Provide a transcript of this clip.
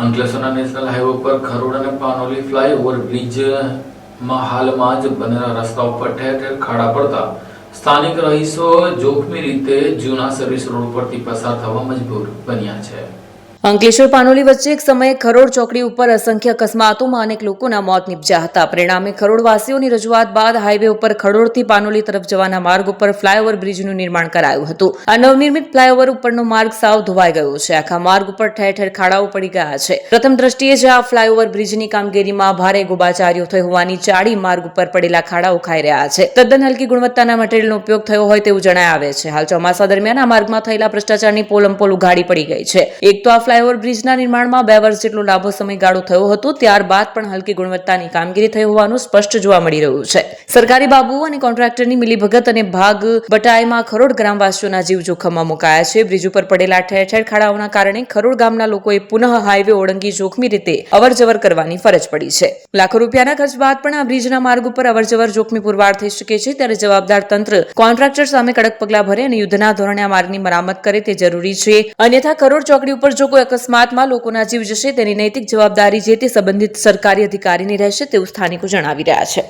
અંકલેશ્વરના national highway પર ખરોડ અને પાનોલી ફ્લાયઓવર બ્રિજમાં હાલમાં જ બનેલા રસ્તા ઉપર ઠેર ઠેર ખાડા પડતા સ્થાનિક રહીશો જોખમી રીતે જૂના સર્વિસ રોડ પરથી પસાર થવા મજબૂર બન્યા છે. અંકલેશ્વર પાનોલી વચ્ચે એક સમયે ખરોડ ચોકડી ઉપર અસંખ્ય અકસ્માતોમાં અનેક લોકોના મોત નીપજ્યા હતા. પરિણામે ખરોડવાસીઓની રજૂઆત બાદ હાઈવે ઉપર ખરોડથી પાનોલી તરફ જવાના માર્ગ ઉપર ફ્લાયઓવર બ્રિજનું નિર્માણ કરાયું હતું. આ નવનિર્મિત ફ્લાયઓવર ઉપરનો માર્ગ સાવ ધોવાઈ ગયો છે. આખા માર્ગ ઉપર ઠેર ઠેર ખાડાઓ પડી ગયા છે. પ્રથમ દ્રષ્ટિએ જ આ ફ્લાયઓવર બ્રિજની કામગીરીમાં ભારે ગોબાચાર્યો થઈ હોવાની ચાડી માર્ગ ઉપર પડેલા ખાડાઓ ખાઈ રહ્યા છે. તદ્દન હલકી ગુણવત્તાના મટીરીયલનો ઉપયોગ થયો હોય તેવું જણાય આવે છે. હાલ ચોમાસા દરમિયાન આ માર્ગમાં થયેલા ભ્રષ્ટાચારની પોલમપોલ ઉઘાડી પડી ગઈ છે. એક તો આ ફ્લાયઓવર બ્રિજના નિર્માણમાં બે વર્ષ જેટલો લાંબો સમયગાળો થયો હતો, ત્યારબાદ પણ હલકી ગુણવત્તાની કામગીરી થઈ હોવાનું સ્પષ્ટ જોવા મળી રહ્યું છે. સરકારી બાબુ અને કોન્ટ્રાક્ટરની મિલીભગત અને ભાગ બટાઈમાં ખરોડ ગ્રામવાસીઓના જીવ જોખમમાં મુકાયા છે. બ્રિજ ઉપર પડેલા ઠેર ઠેર ખાડાઓના કારણે ખરોડ ગામના લોકોએ પુનઃ હાઈવે ઓળંગી જોખમી રીતે અવરજવર કરવાની ફરજ પડી છે. લાખો રૂપિયાના ખર્ચ બાદ પણ આ બ્રિજના માર્ગ ઉપર અવરજવર જોખમી પુરવાર થઈ શકે છે, ત્યારે જવાબદાર તંત્ર કોન્ટ્રાક્ટર સામે કડક પગલાં ભરે અને યુદ્ધના ધોરણે આ માર્ગની મરામત કરે તે જરૂરી છે. અન્યથા કરોડ ચોકડી ઉપર જો અકસ્માતમાં લોકોના જીવ જશે તેની નૈતિક જવાબદારી જે તે સંબંધિત સરકારી અધિકારીની રહેશે તેવું સ્થાનિકો જણાવી રહ્યા છે.